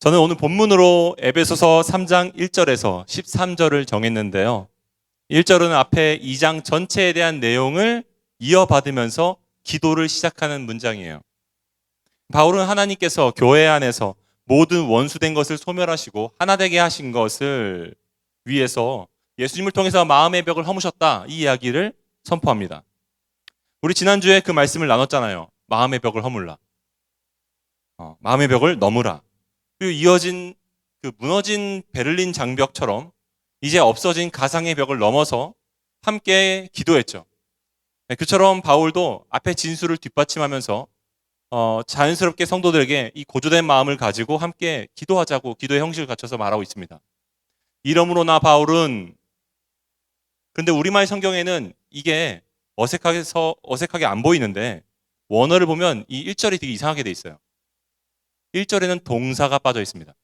저는 오늘 본문으로 에베소서 3장 1절에서 13절을 정했는데요. 1절은 앞에 2장 전체에 대한 내용을 이어받으면서 기도를 시작하는 문장이에요. 바울은 하나님께서 교회 안에서 모든 원수된 것을 소멸하시고 하나 되게 하신 것을 위해서 예수님을 통해서 마음의 벽을 허무셨다 이 이야기를 선포합니다. 우리 지난주에 그 말씀을 나눴잖아요. 마음의 벽을 허물라. 어, 마음의 벽을 넘으라. 그리고 이어진 그 무너진 베를린 장벽처럼 이제 없어진 가상의 벽을 넘어서 함께 기도했죠. 네, 그처럼 바울도 앞에 진술을 뒷받침하면서 어, 자연스럽게 성도들에게 이 고조된 마음을 가지고 함께 기도하자고 기도의 형식을 갖춰서 말하고 있습니다. 이러므로 나 바울은 근데 우리말 성경에는 이게 어색하게서 어색하게 안 보이는데 원어를 보면 이 1절이 되게 이상하게 돼 있어요. 1절에는 동사가 빠져 있습니다.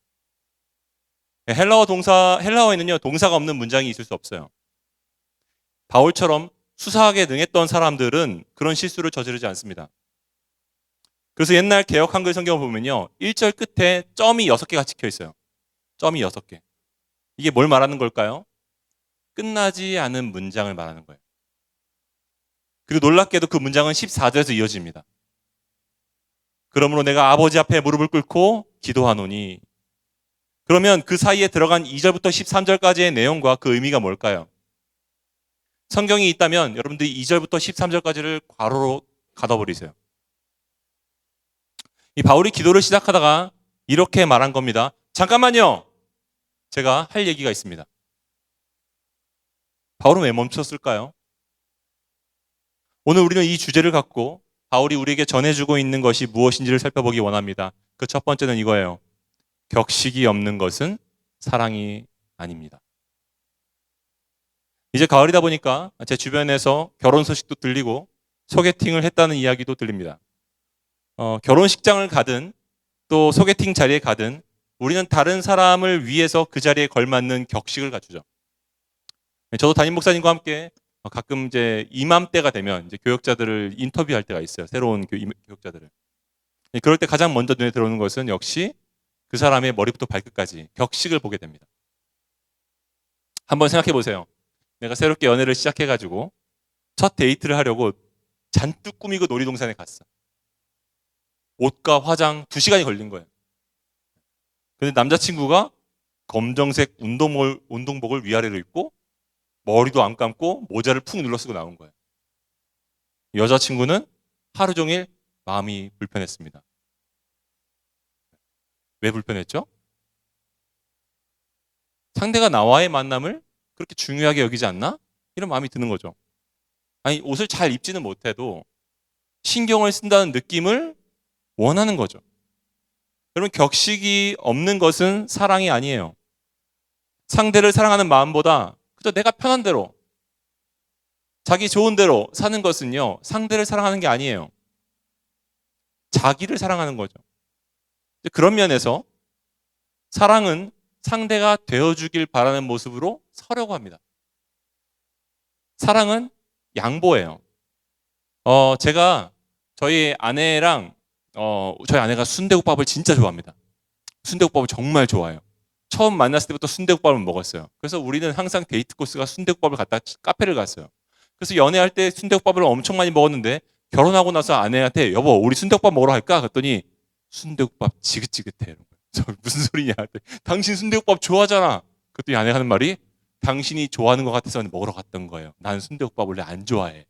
헬라어 동사 헬라어에는요 동사가 없는 문장이 있을 수 없어요. 바울처럼 수사하게 능했던 사람들은 그런 실수를 저지르지 않습니다. 그래서 옛날 개혁 한글 성경을 보면요 1절 끝에 점이 6개가 찍혀 있어요. 점이 6개. 이게 뭘 말하는 걸까요? 끝나지 않은 문장을 말하는 거예요. 그리고 놀랍게도 그 문장은 14절에서 이어집니다. 그러므로 내가 아버지 앞에 무릎을 꿇고 기도하노니 그러면 그 사이에 들어간 2절부터 13절까지의 내용과 그 의미가 뭘까요? 성경이 있다면 여러분들이 2절부터 13절까지를 괄호로 가둬버리세요. 이 바울이 기도를 시작하다가 이렇게 말한 겁니다. 잠깐만요. 제가 할 얘기가 있습니다. 바울은 왜 멈췄을까요? 오늘 우리는 이 주제를 갖고 바울이 우리에게 전해주고 있는 것이 무엇인지를 살펴보기 원합니다. 그 첫 번째는 이거예요. 격식이 없는 것은 사랑이 아닙니다. 이제 가을이다 보니까 제 주변에서 결혼 소식도 들리고 소개팅을 했다는 이야기도 들립니다. 어, 결혼식장을 가든 또 소개팅 자리에 가든 우리는 다른 사람을 위해서 그 자리에 걸맞는 격식을 갖추죠. 저도 담임 목사님과 함께 가끔 이제 이맘때가 되면 이제 교역자들을 인터뷰할 때가 있어요. 새로운 교- 교역자들을. 그럴 때 가장 먼저 눈에 들어오는 것은 역시 그 사람의 머리부터 발끝까지 격식을 보게 됩니다. 한번 생각해 보세요. 내가 새롭게 연애를 시작해가지고 첫 데이트를 하려고 잔뜩 꾸미고 놀이동산에 갔어. 옷과 화장 두 시간이 걸린 거예요. 근데 남자친구가 검정색 운동복을, 운동복을 위아래로 입고 머리도 안 감고 모자를 푹 눌러 쓰고 나온 거예요. 여자친구는 하루 종일 마음이 불편했습니다. 왜 불편했죠? 상대가 나와의 만남을 그렇게 중요하게 여기지 않나? 이런 마음이 드는 거죠. 아니, 옷을 잘 입지는 못해도 신경을 쓴다는 느낌을 원하는 거죠. 여러분, 격식이 없는 것은 사랑이 아니에요. 상대를 사랑하는 마음보다 그저 내가 편한 대로, 자기 좋은 대로 사는 것은요, 상대를 사랑하는 게 아니에요. 자기를 사랑하는 거죠. 그런 면에서 사랑은 상대가 되어주길 바라는 모습으로 서려고 합니다. 사랑은 양보예요. 어, 제가 저희 아내랑, 어, 저희 아내가 순대국밥을 진짜 좋아합니다. 순대국밥을 정말 좋아해요. 처음 만났을 때부터 순대국밥을 먹었어요. 그래서 우리는 항상 데이트 코스가 순대국밥을 갖다 카페를 갔어요. 그래서 연애할 때 순대국밥을 엄청 많이 먹었는데 결혼하고 나서 아내한테 여보 우리 순대국밥 먹으러 갈까? 그랬더니 순대국밥 지긋지긋해. 저 무슨 소리냐? 당신 순대국밥 좋아하잖아. 그랬더니 아내가 하는 말이 당신이 좋아하는 것 같아서 먹으러 갔던 거예요. 나는 순대국밥 원래 안 좋아해.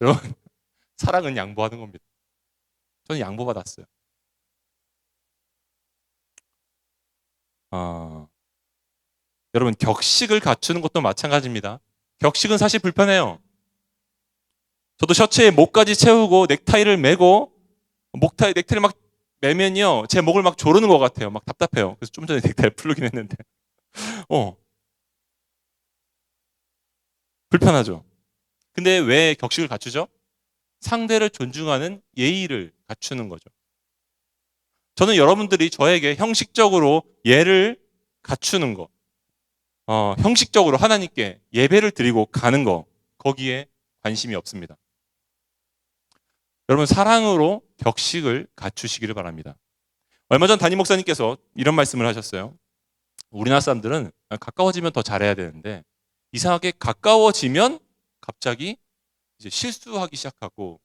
여러분 사랑은 양보하는 겁니다. 저는 양보받았어요. 아, 여러분 격식을 갖추는 것도 마찬가지입니다. 격식은 사실 불편해요. 저도 셔츠에 목까지 채우고 넥타이를 매고 목타이 넥타이를 막 매면요 제 목을 막 조르는 것 같아요. 막 답답해요. 그래서 좀 전에 넥타이 풀르긴 했는데, 어 불편하죠. 근데 왜 격식을 갖추죠? 상대를 존중하는 예의를 갖추는 거죠. 저는 여러분들이 저에게 형식적으로 예를 갖추는 거, 어, 형식적으로 하나님께 예배를 드리고 가는 거, 거기에 관심이 없습니다. 여러분, 사랑으로 격식을 갖추시기를 바랍니다. 얼마 전 담임 목사님께서 이런 말씀을 하셨어요. 우리나라 사람들은 가까워지면 더 잘해야 되는데 이상하게 가까워지면 갑자기 이제 실수하기 시작하고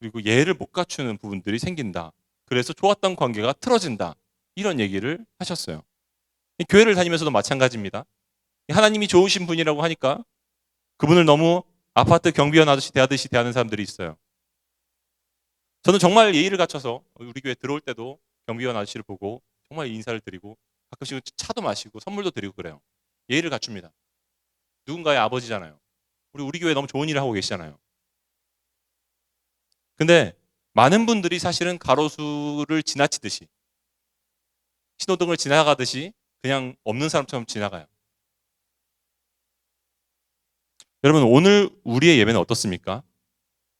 그리고 예를 못 갖추는 부분들이 생긴다. 그래서 좋았던 관계가 틀어진다. 이런 얘기를 하셨어요. 이 교회를 다니면서도 마찬가지입니다. 하나님이 좋으신 분이라고 하니까 그분을 너무 아파트 경비원 아저씨 대하듯이 대하는 사람들이 있어요. 저는 정말 예의를 갖춰서 우리 교회 들어올 때도 경비원 아저씨를 보고 정말 인사를 드리고 가끔씩 차도 마시고 선물도 드리고 그래요. 예의를 갖춥니다. 누군가의 아버지잖아요. 우리 우리 교회 너무 좋은 일을 하고 계시잖아요. 근데 많은 분들이 사실은 가로수를 지나치듯이 신호등을 지나가듯이 그냥 없는 사람처럼 지나가요. 여러분 오늘 우리의 예배는 어떻습니까?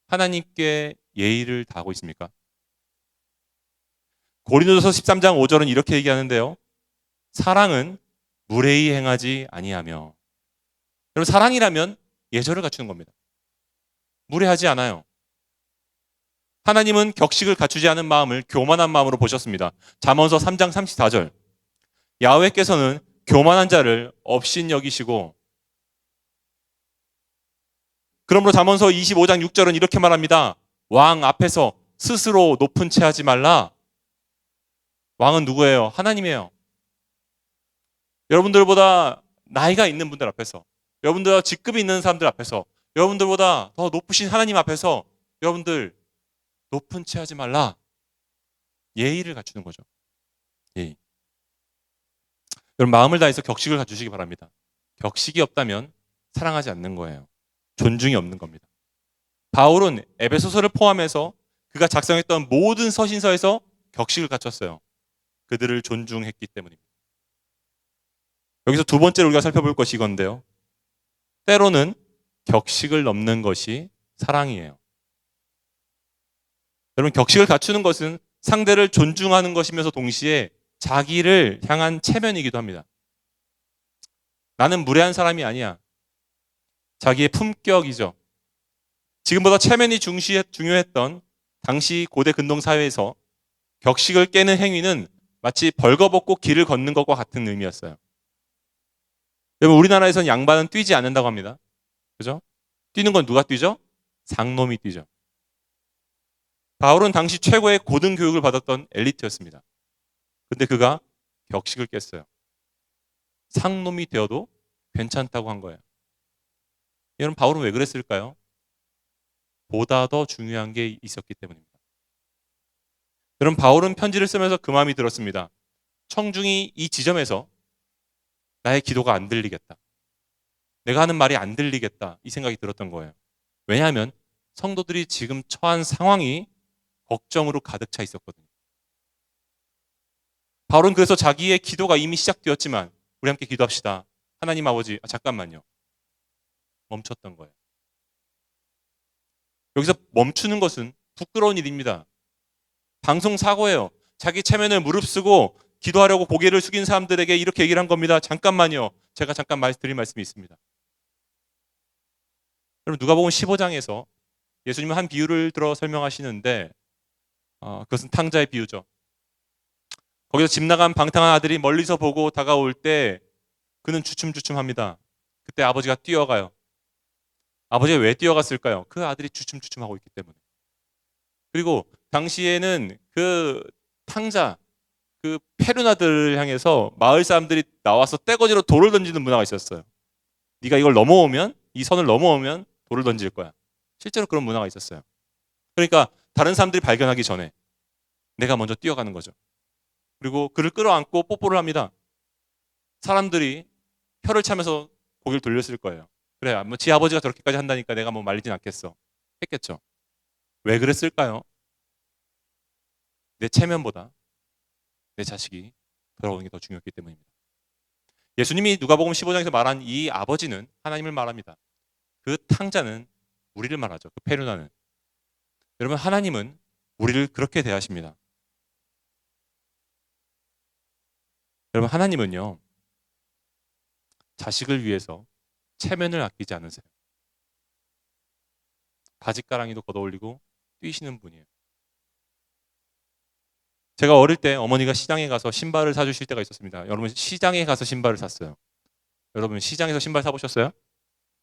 하나님께 예의를 다하고 있습니까? 고린도서 13장 5절은 이렇게 얘기하는데요. 사랑은 무례히 행하지 아니하며. 여러분 사랑이라면 예절을 갖추는 겁니다. 무례하지 않아요. 하나님은 격식을 갖추지 않은 마음을 교만한 마음으로 보셨습니다. 잠언서 3장 34절. 야훼께서는 교만한 자를 업신 여기시고 그러므로 잠언서 25장 6절은 이렇게 말합니다. 왕 앞에서 스스로 높은 채 하지 말라. 왕은 누구예요? 하나님이에요. 여러분들보다 나이가 있는 분들 앞에서, 여러분들보다 직급이 있는 사람들 앞에서, 여러분들보다 더 높으신 하나님 앞에서 여러분들 높은 채 하지 말라. 예의를 갖추는 거죠. 예의. 여러분 마음을 다해서 격식을 갖추시기 바랍니다. 격식이 없다면 사랑하지 않는 거예요. 존중이 없는 겁니다. 바울은 에베소서를 포함해서 그가 작성했던 모든 서신서에서 격식을 갖췄어요. 그들을 존중했기 때문입니다. 여기서 두 번째로 우리가 살펴볼 것이 이건데요. 때로는 격식을 넘는 것이 사랑이에요. 여러분, 격식을 갖추는 것은 상대를 존중하는 것이면서 동시에 자기를 향한 체면이기도 합니다. 나는 무례한 사람이 아니야. 자기의 품격이죠. 지금보다 체면이 중요했던 당시 고대 근동 사회에서 격식을 깨는 행위는 마치 벌거벗고 길을 걷는 것과 같은 의미였어요. 여러분 우리나라에서는 양반은 뛰지 않는다고 합니다. 그죠? 뛰는 건 누가 뛰죠? 상놈이 뛰죠. 바울은 당시 최고의 고등 교육을 받았던 엘리트였습니다. 근데 그가 격식을 깼어요. 상놈이 되어도 괜찮다고 한 거예요. 여러분 바울은 왜 그랬을까요? 보다 더 중요한 게 있었기 때문입니다. 여러분 바울은 편지를 쓰면서 그 마음이 들었습니다. 청중이 이 지점에서 나의 기도가 안 들리겠다. 내가 하는 말이 안 들리겠다. 이 생각이 들었던 거예요. 왜냐하면 성도들이 지금 처한 상황이 걱정으로 가득 차 있었거든요. 바울은 그래서 자기의 기도가 이미 시작되었지만 우리 함께 기도합시다. 하나님 아버지, 아, 잠깐만요. 멈췄던 거예요. 여기서 멈추는 것은 부끄러운 일입니다. 방송 사고예요. 자기 체면을 무릅쓰고 기도하려고 고개를 숙인 사람들에게 이렇게 얘기를 한 겁니다. 잠깐만요. 제가 잠깐 드릴 말씀이 있습니다. 여러분 누가복음 15장에서 예수님은 한 비유를 들어 설명하시는데 어, 그것은 탕자의 비유죠. 거기서 집 나간 방탕한 아들이 멀리서 보고 다가올 때 그는 주춤주춤합니다. 그때 아버지가 뛰어가요. 아버지가 왜 뛰어갔을까요? 그 아들이 주춤주춤하고 있기 때문에. 그리고 당시에는 그 탕자, 그 페르나들을 향해서 마을 사람들이 나와서 떼거지로 돌을 던지는 문화가 있었어요. 네가 이걸 넘어오면 이 선을 넘어오면 돌을 던질 거야. 실제로 그런 문화가 있었어요. 그러니까 다른 사람들이 발견하기 전에 내가 먼저 뛰어가는 거죠. 그리고 그를 끌어안고 뽀뽀를 합니다. 사람들이 혀를 차면서 고개를 돌렸을 거예요. 그래, 뭐지 아버지가 저렇게까지 한다니까 내가 뭐 말리진 않겠어. 했겠죠. 왜 그랬을까요? 내 체면보다 내 자식이 돌아오는 게 더 중요했기 때문입니다. 예수님이 누가복음 15장에서 말한 이 아버지는 하나님을 말합니다. 그 탕자는 우리를 말하죠. 그 페르나는. 여러분 하나님은 우리를 그렇게 대하십니다. 여러분 하나님은요. 자식을 위해서 체면을 아끼지 않으세요. 바지가랑이도 걷어올리고 뛰시는 분이에요. 제가 어릴 때 어머니가 시장에 가서 신발을 사주실 때가 있었습니다. 여러분 시장에 가서 신발을 샀어요. 여러분 시장에서 신발 사보셨어요?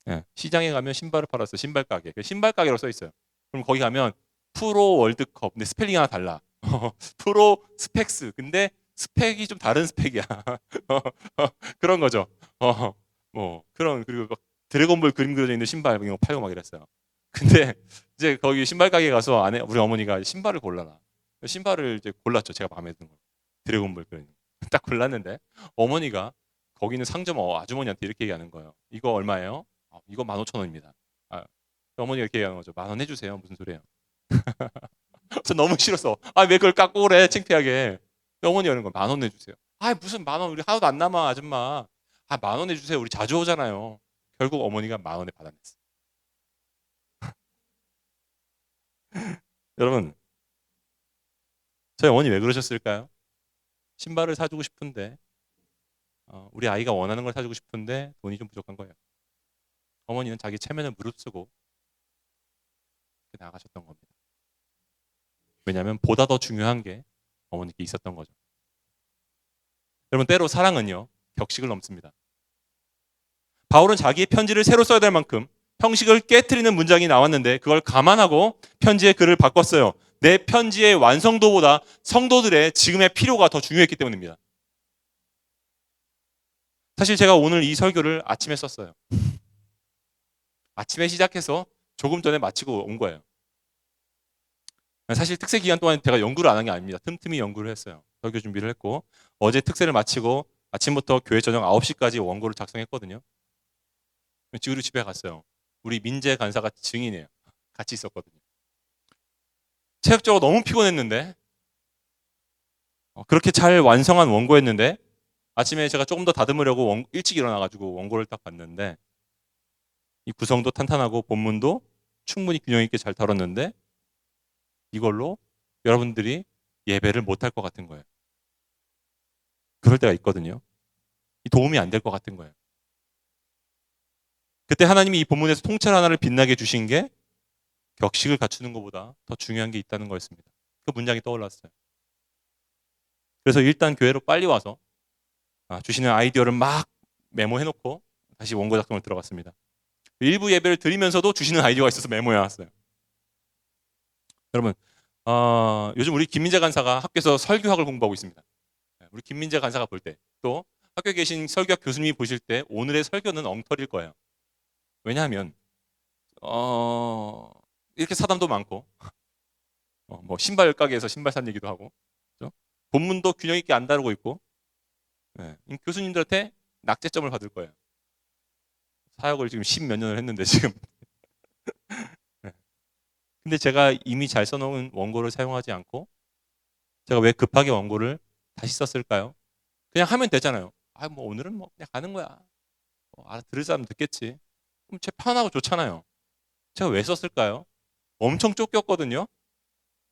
예, 시장에 가면 신발을 팔았어요. 신발 가게. 그 신발 가게로 써 있어요. 그럼 거기 가면 프로 월드컵. 근데 스펠링 하나 달라. 프로 스펙스. 근데 스펙이 좀 다른 스펙이야. 그런 거죠. 어, 뭐 그런 그리고 막 드래곤볼 그림 그려져 있는 신발 이런 거 팔고 막 이랬어요. 근데 이제 거기 신발 가게 가서 안에 우리 어머니가 신발을 골라라. 신발을 이제 골랐죠. 제가 마음에 드는 거. 드래곤볼 그림. 딱 골랐는데 어머니가 거기 있는 상점 어, 아주머니한테 이렇게 얘기하는 거예요. 이거 얼마예요? 아, 이거 15,000원입니다. 아, 어머니가 이렇게 얘기하는 거죠. 만 원 해주세요. 무슨 소리예요? 저 너무 싫었어. 아, 왜 그걸 깎고 그래? 창피하게. 어머니 하는 거만 원 내주세요. 아, 무슨 만 원? 우리 하나도 안 남아, 아줌마. 아, 만 원 내주세요. 우리 자주 오잖아요. 결국 어머니가 만 원에 받아냈어. 여러분, 저희 어머니 왜 그러셨을까요? 신발을 사주고 싶은데 어, 우리 아이가 원하는 걸 사주고 싶은데 돈이 좀 부족한 거예요. 어머니는 자기 체면을 무릅쓰고 나가셨던 겁니다. 왜냐하면 보다 더 중요한 게 어머니께 있었던 거죠. 여러분 때로 사랑은요 격식을 넘습니다. 바울은 자기의 편지를 새로 써야 될 만큼 형식을 깨뜨리는 문장이 나왔는데 그걸 감안하고 편지의 글을 바꿨어요. 내 편지의 완성도보다 성도들의 지금의 필요가 더 중요했기 때문입니다. 사실 제가 오늘 이 설교를 아침에 썼어요. 아침에 시작해서 조금 전에 마치고 온 거예요. 사실 특세 기간 동안 제가 연구를 안 한 게 아닙니다. 틈틈이 연구를 했어요. 설교 준비를 했고 어제 특세를 마치고 아침부터 교회 저녁 9시까지 원고를 작성했거든요. 지금 집에 갔어요. 우리 민재 간사가 증인이에요. 같이 있었거든요. 체력적으로 너무 피곤했는데 어, 그렇게 잘 완성한 원고였는데 아침에 제가 조금 더 다듬으려고 원, 일찍 일어나가지고 원고를 딱 봤는데 이 구성도 탄탄하고 본문도 충분히 균형 있게 잘 다뤘는데 이걸로 여러분들이 예배를 못할 것 같은 거예요. 그럴 때가 있거든요. 도움이 안 될 것 같은 거예요. 그때 하나님이 이 본문에서 통찰 하나를 빛나게 주신 게 격식을 갖추는 것보다 더 중요한 게 있다는 거였습니다. 그 문장이 떠올랐어요. 그래서 일단 교회로 빨리 와서 아, 주시는 아이디어를 막 메모해놓고 다시 원고 작성을 들어갔습니다. 일부 예배를 드리면서도 주시는 아이디어가 있어서 메모해왔어요. 여러분, 어, 요즘 우리 김민재 간사가 학교에서 설교학을 공부하고 있습니다. 네, 우리 김민재 간사가 볼 때, 또 학교에 계신 설교학 교수님이 보실 때 오늘의 설교는 엉터리일 거예요. 왜냐하면 어, 이렇게 사담도 많고, 어, 뭐 신발 가게에서 신발 산 얘기도 하고, 그렇죠? 본문도 균형 있게 안 다루고 있고, 네, 교수님들한테 낙제점을 받을 거예요. 사역을 지금 십몇 년을 했는데 지금. 네. 근데 제가 이미 잘 써놓은 원고를 사용하지 않고 제가 왜 급하게 원고를 다시 썼을까요? 그냥 하면 되잖아요. 아, 뭐 오늘은 뭐 그냥 가는 거야. 뭐 알아 들을 사람 듣겠지. 그럼 제 편하고 좋잖아요. 제가 왜 썼을까요? 엄청 쫓겼거든요.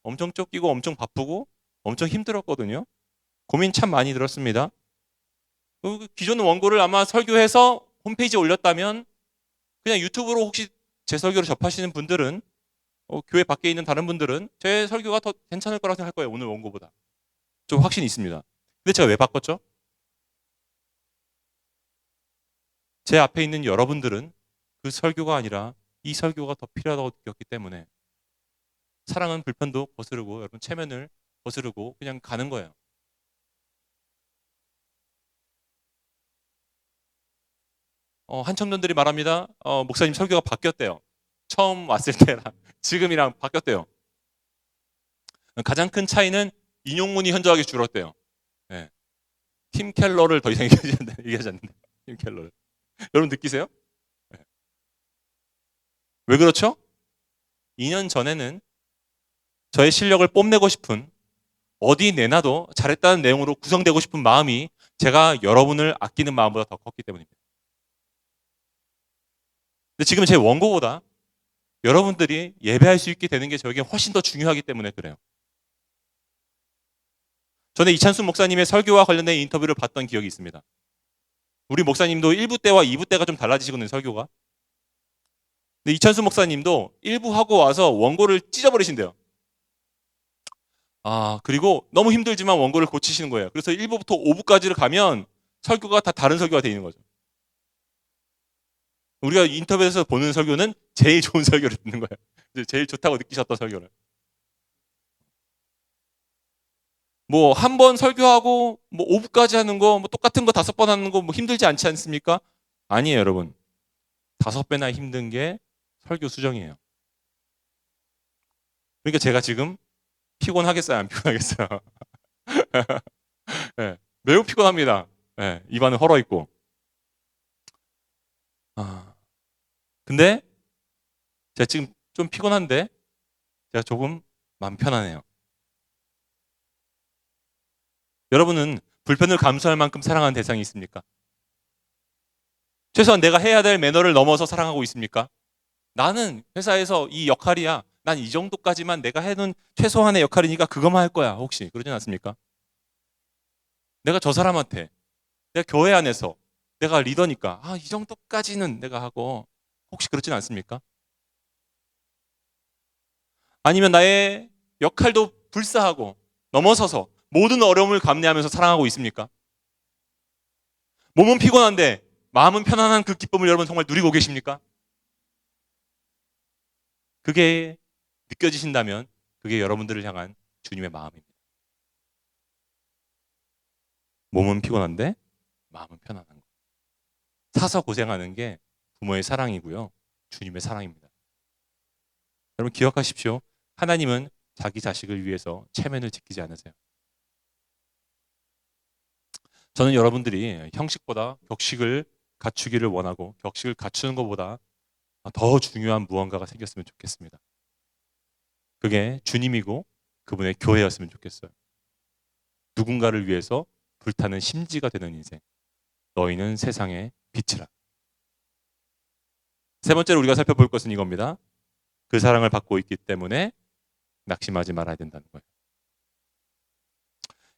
엄청 쫓기고 엄청 바쁘고 엄청 힘들었거든요. 고민 참 많이 들었습니다. 그 기존 원고를 아마 설교해서 홈페이지에 올렸다면 그냥 유튜브로 혹시 제 설교를 접하시는 분들은 어, 교회 밖에 있는 다른 분들은 제 설교가 더 괜찮을 거라고 생각할 거예요. 오늘 원고보다. 좀 확신이 있습니다. 근데 제가 왜 바꿨죠? 제 앞에 있는 여러분들은 그 설교가 아니라 이 설교가 더 필요하다고 느꼈기 때문에 사랑은 불편도 거스르고 여러분 체면을 거스르고 그냥 가는 거예요. 어, 한 청년들이 말합니다. 어, 목사님 설교가 바뀌었대요. 처음 왔을 때랑 지금이랑 바뀌었대요. 가장 큰 차이는 인용문이 현저하게 줄었대요. 네. 팀 켈러를 더 이상 얘기하지 않는데. 팀 켈러를. 여러분 느끼세요? 네. 왜 그렇죠? 2년 전에는 저의 실력을 뽐내고 싶은 어디 내놔도 잘했다는 내용으로 구성되고 싶은 마음이 제가 여러분을 아끼는 마음보다 더 컸기 때문입니다. 근데 지금 제 원고보다 여러분들이 예배할 수 있게 되는 게 저에게 훨씬 더 중요하기 때문에 그래요. 전에 이찬수 목사님의 설교와 관련된 인터뷰를 봤던 기억이 있습니다. 우리 목사님도 1부 때와 2부 때가 좀 달라지시거든요, 설교가. 근데 이찬수 목사님도 1부 하고 와서 원고를 찢어버리신대요. 아, 그리고 너무 힘들지만 원고를 고치시는 거예요. 그래서 1부부터 5부까지를 가면 설교가 다 다른 설교가 되어 있는 거죠. 우리가 인터뷰에서 보는 설교는 제일 좋은 설교를 듣는 거예요. 제일 좋다고 느끼셨던 설교를. 뭐 한 번 설교하고 뭐 5부까지 하는 거 뭐 똑같은 거 다섯 번 하는 거 뭐 힘들지 않지 않습니까? 아니에요, 여러분. 다섯 배나 힘든 게 설교 수정이에요. 그러니까 제가 지금 피곤하겠어요, 안 피곤하겠어요? 네, 매우 피곤합니다. 네, 입안은 헐어 있고. 아, 근데 제가 지금 좀 피곤한데 제가 조금 마음 편하네요. 여러분은 불편을 감수할 만큼 사랑하는 대상이 있습니까? 최소한 내가 해야 될 매너를 넘어서 사랑하고 있습니까? 나는 회사에서 이 역할이야. 난 이 정도까지만 내가 해둔 최소한의 역할이니까 그것만 할 거야. 혹시 그러진 않습니까? 내가 저 사람한테 내가 교회 안에서 내가 리더니까 아, 이 정도까지는 내가 하고 혹시 그렇진 않습니까? 아니면 나의 역할도 불사하고 넘어서서 모든 어려움을 감내하면서 사랑하고 있습니까? 몸은 피곤한데 마음은 편안한 그 기쁨을 여러분 정말 누리고 계십니까? 그게 느껴지신다면 그게 여러분들을 향한 주님의 마음입니다. 몸은 피곤한데 마음은 편안한 거. 사서 고생하는 게 부모의 사랑이고요. 주님의 사랑입니다. 여러분 기억하십시오. 하나님은 자기 자식을 위해서 체면을 지키지 않으세요. 저는 여러분들이 형식보다 격식을 갖추기를 원하고 격식을 갖추는 것보다 더 중요한 무언가가 생겼으면 좋겠습니다. 그게 주님이고 그분의 교회였으면 좋겠어요. 누군가를 위해서 불타는 심지가 되는 인생. 너희는 세상의 빛이라. 세 번째로 우리가 살펴볼 것은 이겁니다. 그 사랑을 받고 있기 때문에 낙심하지 말아야 된다는 거예요.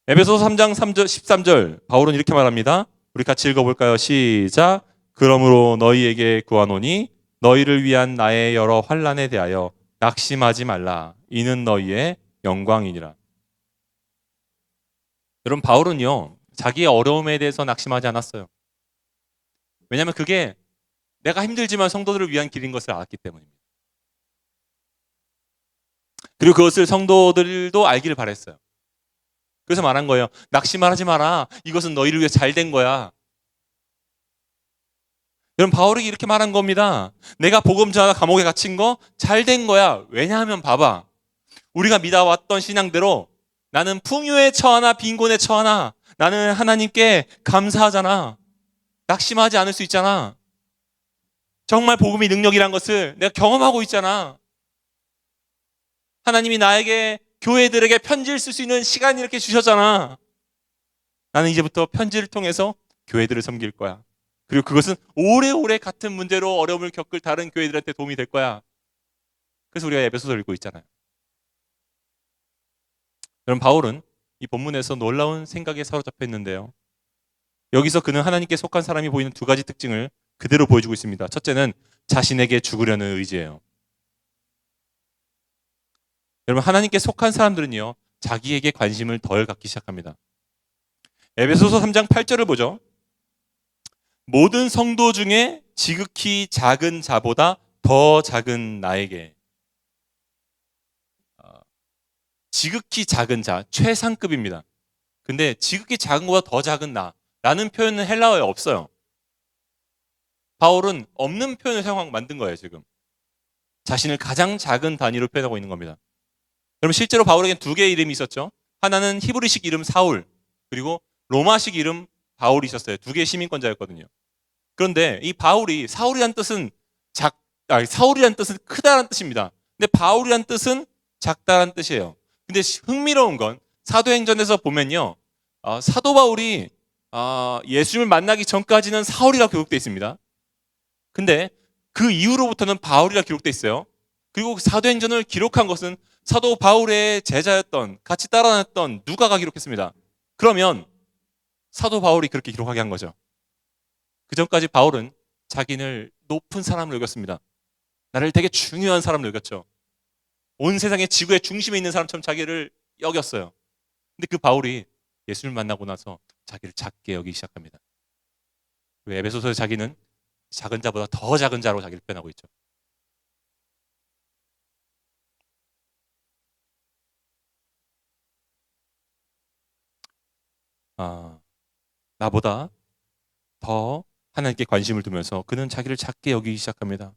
에베소서 3장 3절 13절 바울은 이렇게 말합니다. 우리 같이 읽어볼까요? 시작. 그러므로 너희에게 구하노니 너희를 위한 나의 여러 환란에 대하여 낙심하지 말라. 이는 너희의 영광이니라. 여러분 바울은요 자기의 어려움에 대해서 낙심하지 않았어요. 왜냐하면 그게 내가 힘들지만 성도들을 위한 길인 것을 알았기 때문입니다. 그리고 그것을 성도들도 알기를 바랬어요. 그래서 말한 거예요. 낙심하지 마라. 이것은 너희를 위해 잘 된 거야. 여러분 바울이 이렇게 말한 겁니다. 내가 복음 전하다 감옥에 갇힌 거 잘 된 거야. 왜냐하면 봐봐. 우리가 믿어왔던 신앙대로 나는 풍요에 처하나 빈곤에 처하나 나는 하나님께 감사하잖아. 낙심하지 않을 수 있잖아. 정말 복음이 능력이란 것을 내가 경험하고 있잖아. 하나님이 나에게 교회들에게 편지를 쓸 수 있는 시간 이렇게 주셨잖아. 나는 이제부터 편지를 통해서 교회들을 섬길 거야. 그리고 그것은 오래오래 같은 문제로 어려움을 겪을 다른 교회들한테 도움이 될 거야. 그래서 우리가 에베소서를 읽고 있잖아요. 여러분 바울은 이 본문에서 놀라운 생각에 사로잡혀 있는데요. 여기서 그는 하나님께 속한 사람이 보이는 두 가지 특징을 그대로 보여주고 있습니다. 첫째는 자신에게 죽으려는 의지예요. 여러분 하나님께 속한 사람들은요 자기에게 관심을 덜 갖기 시작합니다. 에베소서 3장 8절을 보죠. 모든 성도 중에 지극히 작은 자보다 더 작은 나에게 어, 지극히 작은 자 최상급입니다. 근데 지극히 작은 것보다 더 작은 나라는 표현은 헬라어에 없어요. 바울은 없는 표현을 사용하고 만든 거예요, 지금. 자신을 가장 작은 단위로 표현하고 있는 겁니다. 여러분 실제로 바울에겐 두 개의 이름이 있었죠. 하나는 히브리식 이름 사울, 그리고 로마식 이름 바울이 있었어요. 두 개의 시민권자였거든요. 그런데 이 바울이 사울이란 뜻은 작, 아, 사울이란 뜻은 크다란 뜻입니다. 근데 바울이란 뜻은 작다란 뜻이에요. 근데 흥미로운 건 사도행전에서 보면요, 어, 사도 바울이 어, 예수님을 만나기 전까지는 사울이라고 기록되어 있습니다. 근데 그 이후로부터는 바울이라 기록되어 있어요. 그리고 사도행전을 기록한 것은 사도 바울의 제자였던 같이 따라다녔던 누가가 기록했습니다. 그러면 사도 바울이 그렇게 기록하게 한 거죠. 그 전까지 바울은 자기를 높은 사람을 여겼습니다. 나를 되게 중요한 사람을 여겼죠. 온 세상의 지구의 중심에 있는 사람처럼 자기를 여겼어요. 근데 그 바울이 예수를 만나고 나서 자기를 작게 여기기 시작합니다. 왜 에베소서의 자기는 작은 자보다 더 작은 자로 자기를 표현하고 있죠. 아, 나보다 더 하나님께 관심을 두면서 그는 자기를 작게 여기기 시작합니다.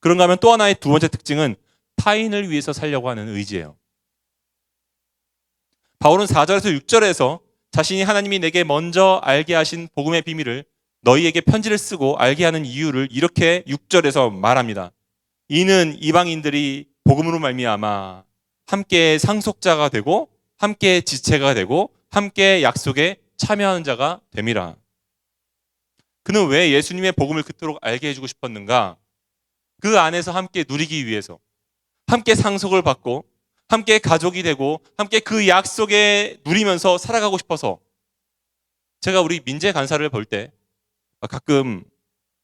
그런가 하면 또 하나의 두 번째 특징은 타인을 위해서 살려고 하는 의지예요. 바울은 4절에서 6절에서 자신이 하나님이 내게 먼저 알게 하신 복음의 비밀을 너희에게 편지를 쓰고 알게 하는 이유를 이렇게 6절에서 말합니다. 이는 이방인들이 복음으로 말미암아 함께 상속자가 되고 함께 지체가 되고 함께 약속에 참여하는 자가 됨이라. 그는 왜 예수님의 복음을 그토록 알게 해주고 싶었는가? 그 안에서 함께 누리기 위해서, 함께 상속을 받고, 함께 가족이 되고, 함께 그 약속에 누리면서 살아가고 싶어서, 제가 우리 민재 간사를 볼 때 가끔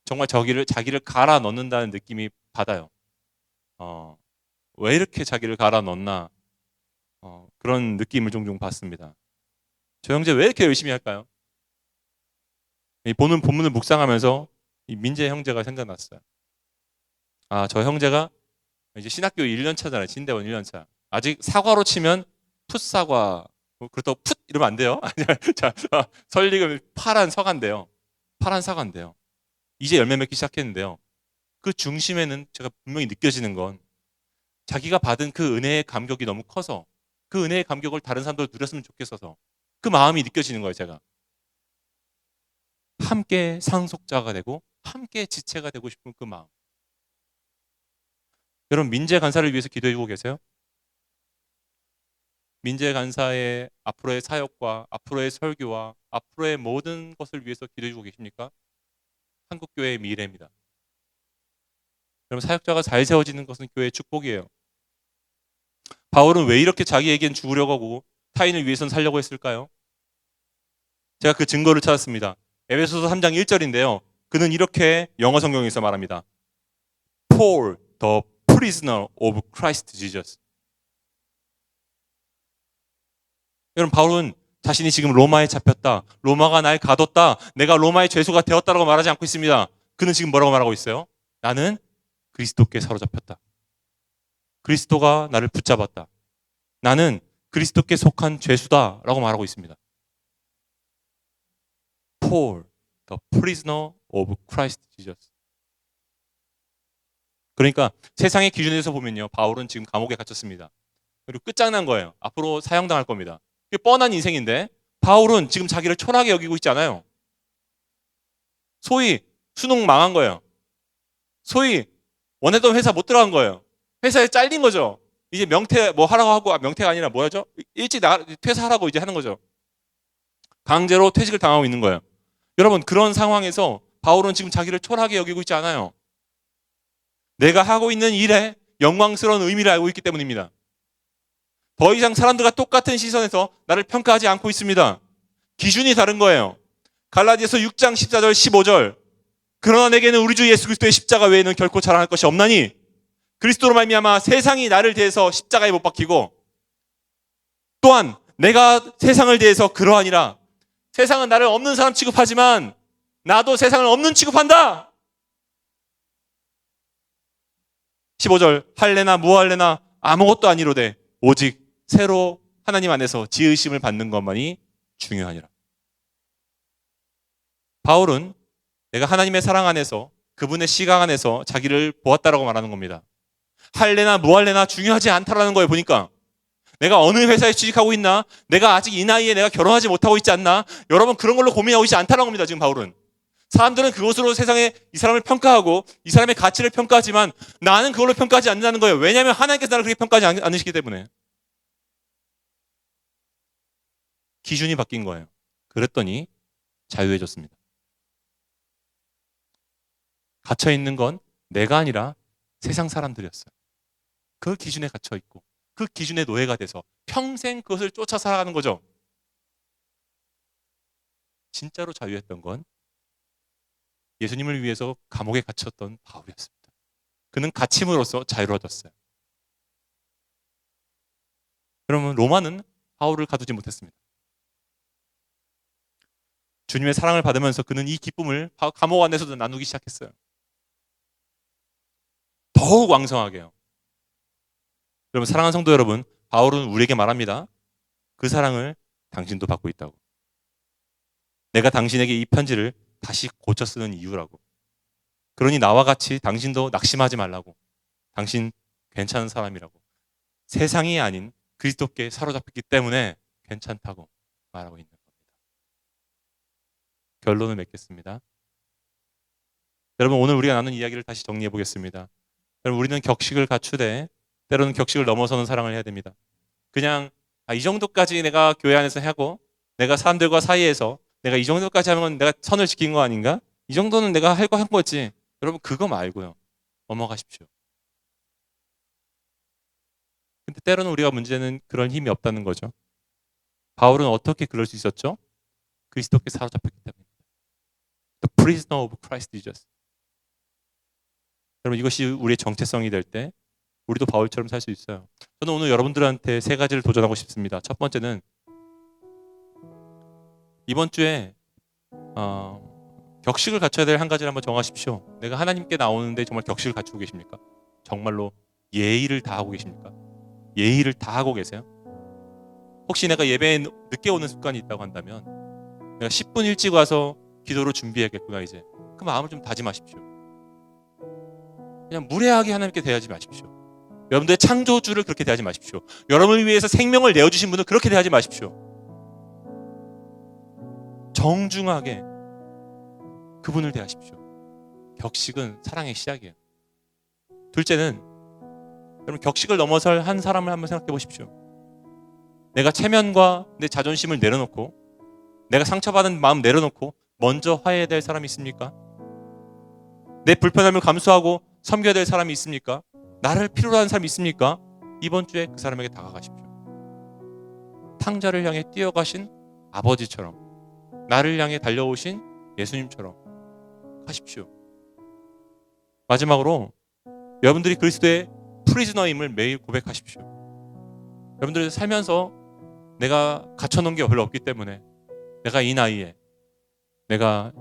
정말 저기를 자기를 갈아 넣는다는 느낌이 받아요. 어, 왜 이렇게 자기를 갈아 넣나? 어, 그런 느낌을 종종 받습니다. 저 형제 왜 이렇게 열심히 할까요? 이 보는 본문을 묵상하면서 이 민재 형제가 생각났어요. 아, 저 형제가 이제 신학교 1년 차잖아요. 진대원 1년 차. 아직 사과로 치면 풋사과. 뭐 그렇다고 풋 이러면 안 돼요. 자, 아, 설리금 파란 서간데요. 파란 사과인데요. 이제 열매 맺기 시작했는데요. 그 중심에는 제가 분명히 느껴지는 건 자기가 받은 그 은혜의 감격이 너무 커서 그 은혜의 감격을 다른 사람들 누렸으면 좋겠어서 그 마음이 느껴지는 거예요, 제가. 함께 상속자가 되고 함께 지체가 되고 싶은 그 마음. 여러분 민재 간사를 위해서 기도해주고 계세요? 민재 간사의 앞으로의 사역과 앞으로의 설교와 앞으로의 모든 것을 위해서 기도해주고 계십니까? 한국교회의 미래입니다. 여러분 사역자가 잘 세워지는 것은 교회의 축복이에요. 바울은 왜 이렇게 자기에겐 죽으려고 하고 타인을 위해선 살려고 했을까요? 제가 그 증거를 찾았습니다. 에베소서 3장 1절인데요. 그는 이렇게 영어 성경에서 말합니다. Paul, the prisoner of Christ Jesus. 여러분 바울은 자신이 지금 로마에 잡혔다. 로마가 날 가뒀다. 내가 로마의 죄수가 되었다라고 말하지 않고 있습니다. 그는 지금 뭐라고 말하고 있어요? 나는 그리스도께 사로잡혔다. 그리스도가 나를 붙잡았다. 나는 그리스도께 속한 죄수다라고 말하고 있습니다. Paul, the prisoner of Christ Jesus. 그러니까 세상의 기준에서 보면요, 바울은 지금 감옥에 갇혔습니다. 그리고 끝장난 거예요. 앞으로 사형당할 겁니다. 그게 뻔한 인생인데 바울은 지금 자기를 초라하게 여기고 있지 않아요. 소위 수능 망한 거예요. 소위 원했던 회사 못 들어간 거예요. 회사에 잘린 거죠. 이제 명퇴 뭐 하라고 하고 아, 명퇴가 아니라 뭐야죠? 일찍 나 퇴사하라고 이제 하는 거죠. 강제로 퇴직을 당하고 있는 거예요. 여러분 그런 상황에서 바울은 지금 자기를 초라하게 여기고 있지 않아요. 내가 하고 있는 일에 영광스러운 의미를 알고 있기 때문입니다. 더 이상 사람들과 똑같은 시선에서 나를 평가하지 않고 있습니다. 기준이 다른 거예요. 갈라디아서 6장 14절 15절 그러나 내게는 우리 주 예수 그리스도의 십자가 외에는 결코 자랑할 것이 없나니 그리스도로 말미암아 세상이 나를 대해서 십자가에 못 박히고 또한 내가 세상을 대해서 그러하니라 세상은 나를 없는 사람 취급하지만 나도 세상을 없는 취급한다. 15절 할래나 무할래나 아무것도 아니로되 오직 새로 하나님 안에서 지으심을 받는 것만이 중요하니라. 바울은 내가 하나님의 사랑 안에서 그분의 시각 안에서 자기를 보았다라고 말하는 겁니다. 할래나 무할래나 중요하지 않다라는 거예요, 보니까. 내가 어느 회사에 취직하고 있나? 내가 아직 이 나이에 내가 결혼하지 못하고 있지 않나? 여러분 그런 걸로 고민하고 있지 않다는 겁니다, 지금 바울은. 사람들은 그것으로 세상에 이 사람을 평가하고 이 사람의 가치를 평가하지만 나는 그걸로 평가하지 않는다는 거예요. 왜냐하면 하나님께서 나를 그렇게 평가하지 않으시기 때문에. 기준이 바뀐 거예요. 그랬더니 자유해졌습니다. 갇혀 있는 건 내가 아니라 세상 사람들이었어요. 그 기준에 갇혀 있고 그 기준의 노예가 돼서 평생 그것을 쫓아 살아가는 거죠. 진짜로 자유했던 건 예수님을 위해서 감옥에 갇혔던 바울이었습니다. 그는 갇힘으로써 자유로워졌어요. 그러면 로마는 바울을 가두지 못했습니다. 주님의 사랑을 받으면서 그는 이 기쁨을 바- 감옥 안에서도 나누기 시작했어요. 더욱 왕성하게요. 여러분 사랑하는 성도 여러분, 바울은 우리에게 말합니다. 그 사랑을 당신도 받고 있다고. 내가 당신에게 이 편지를 다시 고쳐 쓰는 이유라고. 그러니 나와 같이 당신도 낙심하지 말라고. 당신 괜찮은 사람이라고. 세상이 아닌 그리스도께 사로잡혔기 때문에 괜찮다고 말하고 있는 겁니다. 결론을 맺겠습니다. 여러분 오늘 우리가 나눈 이야기를 다시 정리해 보겠습니다. 여러분 우리는 격식을 갖추되 때로는 격식을 넘어서는 사랑을 해야 됩니다. 그냥 아, 이 정도까지 내가 교회 안에서 하고 내가 사람들과 사이에서 내가 이 정도까지 하면 내가 선을 지킨 거 아닌가? 이 정도는 내가 할 거 한 거지. 여러분 그거 말고요. 넘어가십시오. 근데 때로는 우리가 문제는 그런 힘이 없다는 거죠. 바울은 어떻게 그럴 수 있었죠? 그리스도께 사로잡혔기 때문입니다. The prisoner of Christ Jesus. 여러분 이것이 우리의 정체성이 될 때 우리도 바울처럼 살 수 있어요. 저는 오늘 여러분들한테 세 가지를 도전하고 싶습니다. 첫 번째는 이번 주에 어, 격식을 갖춰야 될 한 가지를 한번 정하십시오. 내가 하나님께 나오는데 정말 격식을 갖추고 계십니까? 정말로 예의를 다하고 계십니까? 예의를 다하고 계세요? 혹시 내가 예배에 늦게 오는 습관이 있다고 한다면 내가 10분 일찍 와서 기도를 준비해야겠구나 이제 그 마음을 좀 다짐하십시오. 그냥 무례하게 하나님께 대하지 마십시오. 여러분들의 창조주를 그렇게 대하지 마십시오. 여러분을 위해서 생명을 내어주신 분을 그렇게 대하지 마십시오. 정중하게 그분을 대하십시오. 격식은 사랑의 시작이에요. 둘째는 여러분 격식을 넘어설 한 사람을 한번 생각해 보십시오. 내가 체면과 내 자존심을 내려놓고 내가 상처받은 마음 내려놓고 먼저 화해해야 될 사람이 있습니까? 내 불편함을 감수하고 섬겨야 될 사람이 있습니까? 나를 필요로 하는 사람이 있습니까? 이번 주에 그 사람에게 다가가십시오. 탕자를 향해 뛰어가신 아버지처럼 나를 향해 달려오신 예수님처럼 하십시오. 마지막으로 여러분들이 그리스도의 프리즈너임을 매일 고백하십시오. 여러분들 살면서 내가 갖춰놓은 게 별로 없기 때문에 내가 이 나이에 내가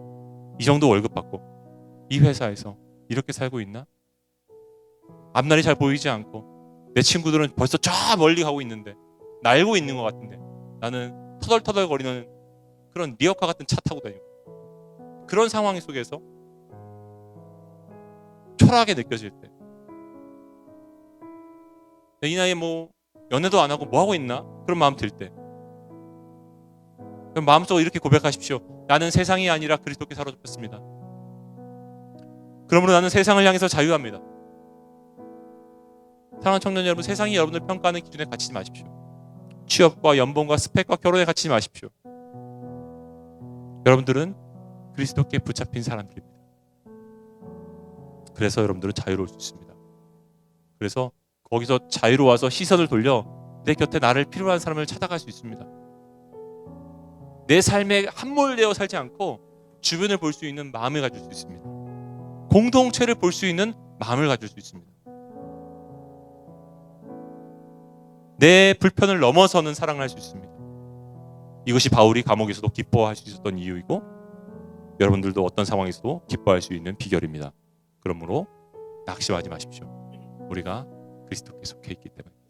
이 정도 월급 받고 이 회사에서 이렇게 살고 있나? 앞날이 잘 보이지 않고 내 친구들은 벌써 저 멀리 가고 있는데 날고 있는 것 같은데 나는 터덜터덜 거리는 그런 리어카 같은 차 타고 다니고. 그런 상황 속에서 초라하게 느껴질 때. 이 나이에 뭐 연애도 안 하고 뭐 하고 있나? 그런 마음 들 때. 마음속으로 이렇게 고백하십시오. 나는 세상이 아니라 그리스도께 사로잡혔습니다. 그러므로 나는 세상을 향해서 자유합니다. 사랑하는 청년 여러분 세상이 여러분을 평가하는 기준에 갇히지 마십시오. 취업과 연봉과 스펙과 결혼에 갇히지 마십시오 여러분들은 그리스도께 붙잡힌 사람들입니다. 그래서 여러분들은 자유로울 수 있습니다. 그래서 거기서 자유로워서 시선을 돌려 내 곁에 나를 필요한 사람을 찾아갈 수 있습니다. 내 삶에 함몰되어 살지 않고 주변을 볼 수 있는 마음을 가질 수 있습니다. 공동체를 볼 수 있는 마음을 가질 수 있습니다. 내 불편을 넘어서는 사랑을 할 수 있습니다. 이것이 바울이 감옥에서도 기뻐할 수 있었던 이유이고 여러분들도 어떤 상황에서도 기뻐할 수 있는 비결입니다. 그러므로 낙심하지 마십시오. 우리가 그리스도께 속해 있기 때문에.